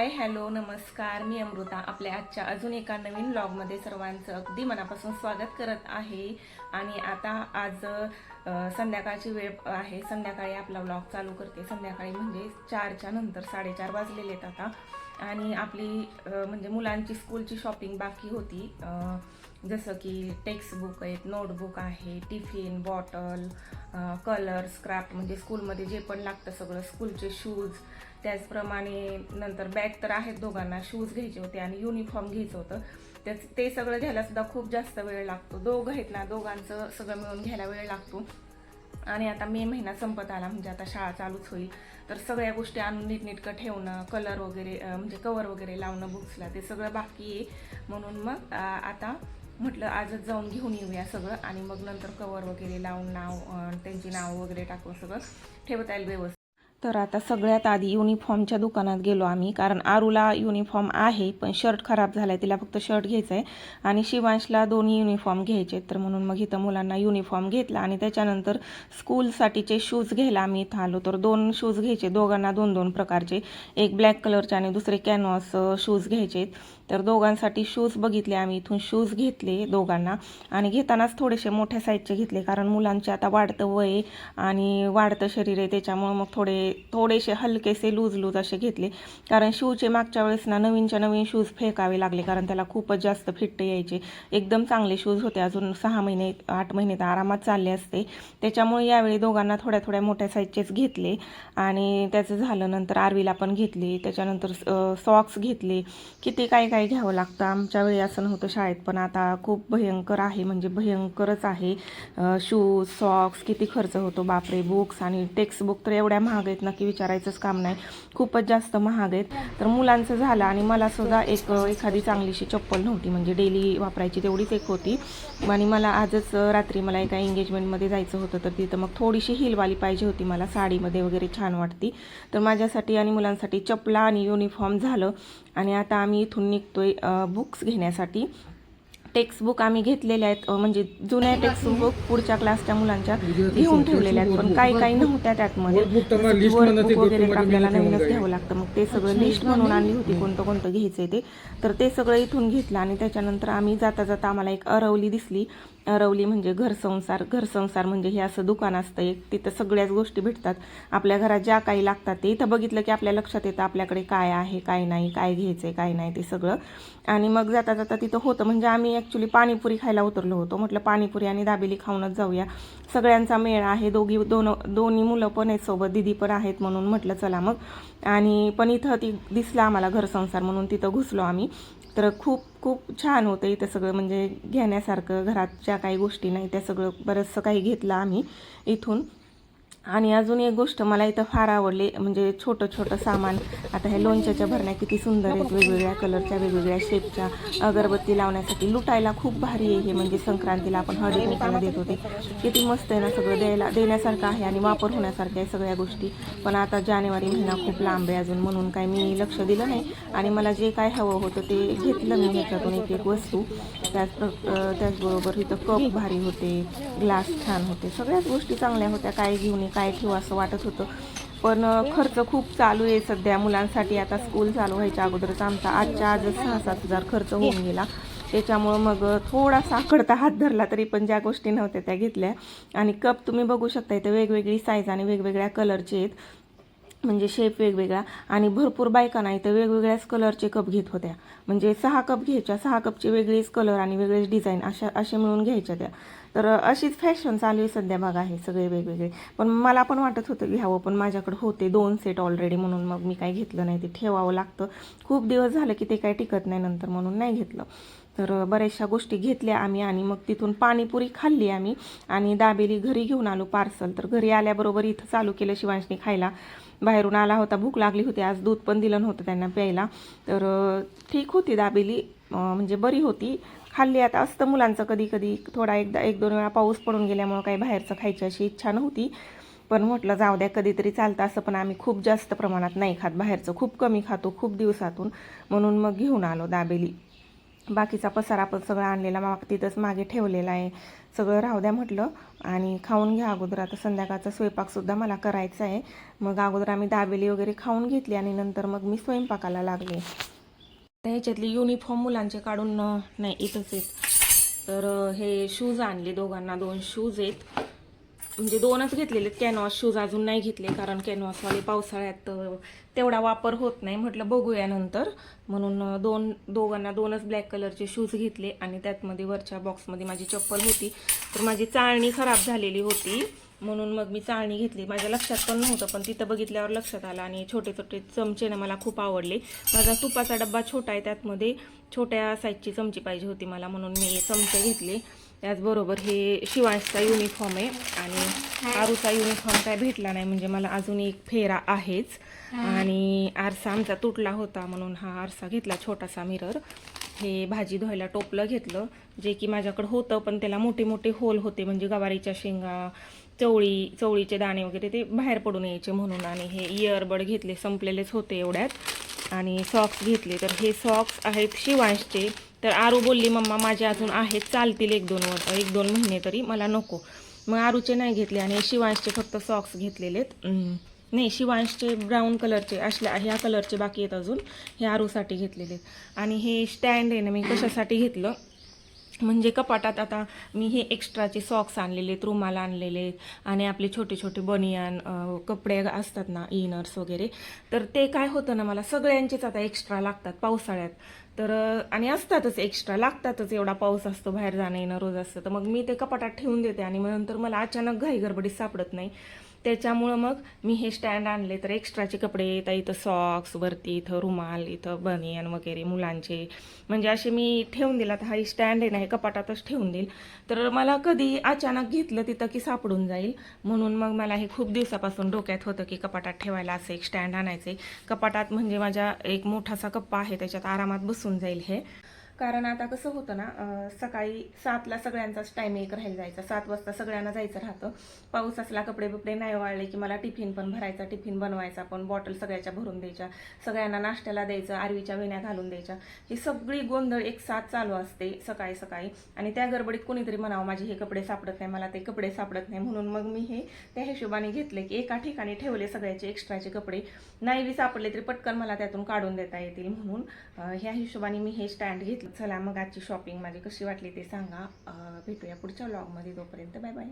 Hi hello नमस्कार. मी अमृता आपल्या आजच्या अजून एका नवीन ब्लॉगमध्ये सर्वांचं अगदी मनापासून स्वागत करत आहे. आणि आता आज संध्याकाळची वेळ आहे. संध्याकाळी आपला ब्लॉग चालू करते. संध्याकाळी म्हणजे चारच्या नंतर साडेचार वाजलेले आहेत आता. आणि आपली म्हणजे मुलांची स्कूलची शॉपिंग बाकी होती. जसं की टेक्स्टबुक आहेत नोटबुक आहे टिफिन बॉटल कलर स्क्रॅप म्हणजे स्कूलमध्ये जे पण लागतं सगळं स्कूलचे शूज त्याचप्रमाणे नंतर बॅग तर आहेत दोघांना शूज घ्यायचे होते आणि युनिफॉर्म घ्यायचं होतं. त्याच ते सगळं घ्यायलासुद्धा खूप जास्त वेळ लागतो. दोघं आहेत ना दोघांचं सगळं मिळून घ्यायला वेळ लागतो. आणि आता मे महिना संपत आला म्हणजे आता शाळा चालूच होईल. तर सगळ्या गोष्टी आणून नीटनीटकं ठेवणं कलर वगैरे म्हणजे कवर वगैरे लावणं बुक्सला ते सगळं बाकी आहे. म्हणून मग आता म्हटलं आजच जाऊन घेऊन येऊया सगळं. आणि मग नंतर कवर वगैरे लावून नाव त्यांची नाव वगैरे टाकून सगळं ठेवता येईल व्यवस्थित. तर आता सगळ्यात आधी युनिफॉर्मच्या दुकानात गेलो आम्ही कारण आरूला युनिफॉर्म आहे पण शर्ट खराब झाला आहे तिला फक्त शर्ट घ्यायचं आहे आणि शिवांशला दोन्ही युनिफॉर्म घ्यायचे आहेत. तर म्हणून मग इथं मुलांना युनिफॉर्म घेतला आणि त्याच्यानंतर स्कूलसाठीचे शूज घ्यायला आम्ही इथं आलो तर दोन शूज घ्यायचे दोघांना दोन दोन प्रकारचे एक ब्लॅक कलरचे आणि दुसरे कॅनव्हास शूज घ्यायचे आहेत. तर दोघांसाठी शूज बघितले आम्ही इथून शूज घेतले दोघांना. आणि घेतानाच थोडेसे मोठ्या साईजचे घेतले कारण मुलांचे आता वाढतं वय आणि वाढतं शरीर आहे त्याच्यामुळं मग थोडे थोडेसे हलकेसे लूज लूज असे घेतले. कारण शूचे मागच्या वेळेस ना नवीनच्या नवीन शूज फेकावे लागले कारण त्याला खूपच जास्त फिट्ट यायचे. एकदम चांगले शूज होते अजून सहा महिने आठ महिने तर आरामात चालले असते. त्याच्यामुळे यावेळी दोघांना थोड्या थोड्या मोठ्या साईजचेच घेतले. आणि त्याचं झालं नंतर आरवीला पण घेतले त्याच्यानंतर सॉक्स घेतले. किती काय काय घ्यावं लागतं. आमच्या वेळी असं नव्हतं शाळेत पण आता खूप भयंकर आहे. म्हणजे भयंकरच आहे. शूज सॉक्स किती खर्च होतो. बापरे बुक्स आणि टेक्स्टबुक तर एवढ्या महाग आहेत ना की विचारायचंच काम नाही. खूपच जास्त महाग आहेत. तर मुलांचं झालं आणि मला सुद्धा एक एखादी चांगलीशी चप्पल नव्हती. म्हणजे डेली वापरायची तेवढीच एक होती. आणि मला आजच रात्री मला एका एंगेजमेंटमध्ये जायचं होतं. तर तिथं मग थोडीशी हिलवाली पाहिजे होती मला. साडीमध्ये वगैरे छान वाटती. तर माझ्यासाठी आणि मुलांसाठी चपला आणि युनिफॉर्म झालं. आणि आता आम्ही इथून निघतोय बुक्स घेण्यासाठी. टेक्स्टबुक आम्ही घेतलेले आहेत म्हणजे जुन्या टेक्स्टबुक पुढच्या क्लासच्या मुलांच्या घेऊन ठेवलेल्या आहेत. पण काही काही नव्हत्या त्यातमध्ये. ते वगैरे आपल्याला मध्ये नवीनच घ्यावं लागतं. मग ते सगळं लिस्ट म्हणून आणली होती कोणतं कोणतं घ्यायचंय ते. तर ते सगळं इथून घेतलं आणि त्याच्यानंतर आम्ही जाता जाता आम्हाला एक अरवली दिसली. अरवली म्हणजे घरसंसार घरसंसार म्हणजे हे असं दुकान असतं एक तिथं सगळ्याच गोष्टी भेटतात. आपल्या घरात ज्या काही लागतात ते इथं बघितलं की आपल्या लक्षात येतं आपल्याकडे काय आहे काय नाही काय घ्यायचं आहे काय नाही ते सगळं. आणि मग जाता जाता तिथं होतं म्हणजे आम्ही ॲक्च्युली पाणीपुरी खायला उतरलो होतो. म्हटलं पाणीपुरी आणि दाबेली खाऊनच जाऊया. सगळ्यांचा मेळ आहे दोघी दोन दोन्ही मुलं पण आहेत सोबत दिदी पण आहेत म्हणून म्हटलं चला मग. आणि पण इथं ती दिसला आम्हाला घरसंसार म्हणून तिथं घुसलो आम्ही. तर खूप खूप छान होतं इथं सगळं. म्हणजे घेण्यासारखं घरात ज्या काही गोष्टी नाही त्या सगळं बरंचसं काही घेतलं आम्ही इथून. आणि अजून एक गोष्ट मला इथं फार आवडली म्हणजे छोटं छोटं सामान. आता हे लोणच्याच्या भरण्या किती सुंदर आहेत वेगवेगळ्या कलरच्या वेगवेगळ्या शेपच्या अगरबत्ती लावण्यासाठी लुटायला खूप भारी आहे हे म्हणजे संक्रांतीला आपण हळदी कुंकाला देत होते. किती मस्त आहे ना सगळं द्यायला देण्यासारखं आहे आणि वापर होण्यासारख्या आहे सगळ्या गोष्टी. पण आता जानेवारी महिना खूप लांब आहे अजून म्हणून काय मी लक्ष दिलं नाही. आणि मला जे काय हवं होतं ते घेतलं मी ह्याच्यातून एक एक वस्तू. त्याच प्र- त्याचबरोबर इथं कप भारी होते ग्लास छान होते. सगळ्याच गोष्टी चांगल्या होत्या काय घेऊन काय काय ठेवू असं वाटत होतं. पण खर्च खूप चालू आहे सध्या मुलांसाठी. आता स्कूल चालू व्हायच्या अगोदरच आमचा आजच्या आजच सहा सात हजार खर्च होऊन गेला. त्याच्यामुळं मग थोडासा आकडता हात धरला तरी पण ज्या गोष्टी नव्हत्या त्या घेतल्या. आणि कप तुम्ही बघू शकता इथं वेगवेगळी साईज आणि वेगवेगळ्या कलरचे आहेत. म्हणजे शेप वेगवेगळा. आणि भरपूर बायका नाही तर वेगवेगळ्याच कलरचे कप घेत होत्या. म्हणजे सहा कप घ्यायच्या सहा कपचे वेगळीच कलर आणि वेगळेच डिझाईन अशा असे मिळून घ्यायच्या त्या. तर अशीच फॅशन चालू आहे सध्या बघा हे सगळे वेगवेगळे. पण मला पण वाटत होतं घ्यावं पण माझ्याकडे होते दोन सेट ऑलरेडी म्हणून. मग मी काही घेतलं नाही ते ठेवावं लागतं. खूप दिवस झालं की ते काही टिकत नाही नंतर म्हणून नाही घेतलं. तर बऱ्याचशा गोष्टी घेतल्या आम्ही आणि मग तिथून पाणीपुरी खाल्ली आम्ही आणि दाबेली घरी घेऊन आलो पार्सल तर घरी आल्याबरोबर इथं चालू केलं शिवांशने खायला. बाहेरून आला होता भूक लागली होती. आज दूध पण दिलं नव्हतं त्यांना प्यायला. तर ठीक होती दाबेली. म्हणजे बरी होती. खाल्ली. आता असतं मुलांचं कधी कधी थोडा एकदा एक दोन वेळा पाऊस पडून गेल्यामुळं काही बाहेरचं खायची अशी इच्छा नव्हती. पण म्हटलं जाऊ द्या कधीतरी चालतं असं पण आम्ही खूप जास्त प्रमाणात नाही खात. बाहेरचं खूप कमी खातो खूप दिवसातून. म्हणून मग घेऊन आलो दाबेली. बाकीचा पसारा पण सगळं आणलेला मग तिथंच मागे ठेवलेला आहे. सगळं राहू द्या म्हटलं. आणि खाऊन घ्या अगोदर. आता संध्याकाळचा स्वयंपाकसुद्धा मला करायचा आहे. मग अगोदर आम्ही दाबेली वगैरे खाऊन घेतली आणि नंतर मग मी स्वयंपाकाला लागले. तर ह्याच्यातले युनिफॉर्म मुलांचे काढून नाही इथंच आहेत. तर हे शूज आणले दोघांना दोन शूज आहेत. म्हणजे दोनच घेतलेले कॅनव्हास शूज अजून नाही घेतले कारण कॅनव्हासवाले पावसाळ्यात तेवढा वापर होत नाही. म्हटलं बघूया नंतर. म्हणून दोन दोघांना दोनच ब्लॅक कलरचे शूज घेतले आणि त्यातमध्ये वरच्या बॉक्समध्ये माझी चप्पल होती. तर माझी चाळणी खराब झालेली होती. म्हणून मग मी चाळणी घेतली. माझ्या लक्षात पण नव्हतं पण तिथं बघितल्यावर लक्षात आलं आणि छोटे छोटे चमचे ना मला खूप आवडले. माझा तुपाचा डब्बा छोटा आहे त्यातमध्ये छोट्या साईजची चमची पाहिजे होती मला म्हणून मी चमचे घेतले. त्याचबरोबर हे शिवांशचा युनिफॉर्म आहे आणि आरूचा युनिफॉर्म काय भेटला नाही म्हणजे मला अजून एक फेरा आहेच. आणि आरसा आमचा तुटला होता म्हणून हा आरसा घेतला छोटासा मिरर हे भाजी धुवायला टोपलं घेतलं जे की माझ्याकडं होतं पण त्याला मोठे मोठे होल होते म्हणजे गवारीच्या शेंगा चवळी चवळीचे दाणे वगैरे ते बाहेर पडून यायचे म्हणून आणि हे इयरबड घेतले संपलेलेच होते एवढ्यात. आणि सॉक्स घेतले. तर हे सॉक्स आहेत शिवांशचे. तर आरू बोलली मम्मा माझे अजून आहेत चालतील एक दोन वर्ष एक दोन महिने तरी मला नको. मग आरूचे नाही घेतले आणि शिवांशचे फक्त सॉक्स घेतलेलेत. नाही शिवांशचे ब्राऊन कलरचे असल्या ह्या कलरचे बाकी आहेत अजून हे आरूसाठी घेतलेले आणि हे स्टँड आहे ना मी कशासाठी घेतलं? म्हणजे कपाटात आता मी हे एक्स्ट्राचे सॉक्स आणलेले रुमाल आणलेले आणि आपले छोटे छोटे बनियान कपडे असतात ना इनर्स वगैरे. तर ते काय होतं ना मला सगळ्यांचेच आता एक्स्ट्रा लागतात पावसाळ्यात. तर आणि असतातच एक्स्ट्रा लागतातच एवढा पाऊस असतो बाहेर जाणं येणं रोज असतं. तर मग मी ते कपाटात ठेवून देते आणि मग नंतर मला अचानक घाई गडबडीत सापडत नाही. त्याच्यामुळं मग मी हे स्टँड आणले. तर एक्स्ट्राचे कपडे तर इथं सॉक्स वरती इथं रुमाल इथं बनियन वगैरे मुलांचे. म्हणजे असे मी ठेवून दिला. तर हा स्टँड आहे ना हे कपाटातच ठेवून देईल. तर मला कधी अचानक घेतलं तिथं की सापडून जाईल. म्हणून मग मला हे खूप दिवसापासून डोक्यात होतं की कपाटात ठेवायला असं एक स्टँड आणायचं कपाटात म्हणजे माझ्या एक मोठासा कप्पा आहे त्याच्यात आरामात बसून जाईल हे. कारण आता कसं होतं ना सकाळी सातला सगळ्यांचाच टाईम एक राहील जायचा. सात वाजता सगळ्यांना जायचं राहतं. पाऊस असला कपडे बिपडे नाही वाळले की मला टिफिन पण भरायचा टिफिन बनवायचा पण बॉटल सगळ्याच्या भरून द्यायच्या. सगळ्यांना नाश्त्याला द्यायचं आरवीच्या वेण्या घालून द्यायच्या. ही सगळी गोंधळ एक साथ चालू असते सकाळी सकाळी. आणि त्या गडबडीत कोणीतरी म्हणावं माझे हे कपडे सापडत नाही मला ते कपडे सापडत नाही. म्हणून मग मी हे त्या हिशोबाने घेतले की एका ठिकाणी ठेवले सगळ्याचे एक्स्ट्राचे कपडे. नाही बी सापडले तरी पटकन मला त्यातून काढून देता येतील म्हणून ह्या हिशोबाने मी हे स्टँड घेतलं. चला मग आजची शॉपिंग माझी कशी वाटली ते सांगा. भेटूया पुढच्या व्लॉगमध्ये तोपर्यंत बाय बाय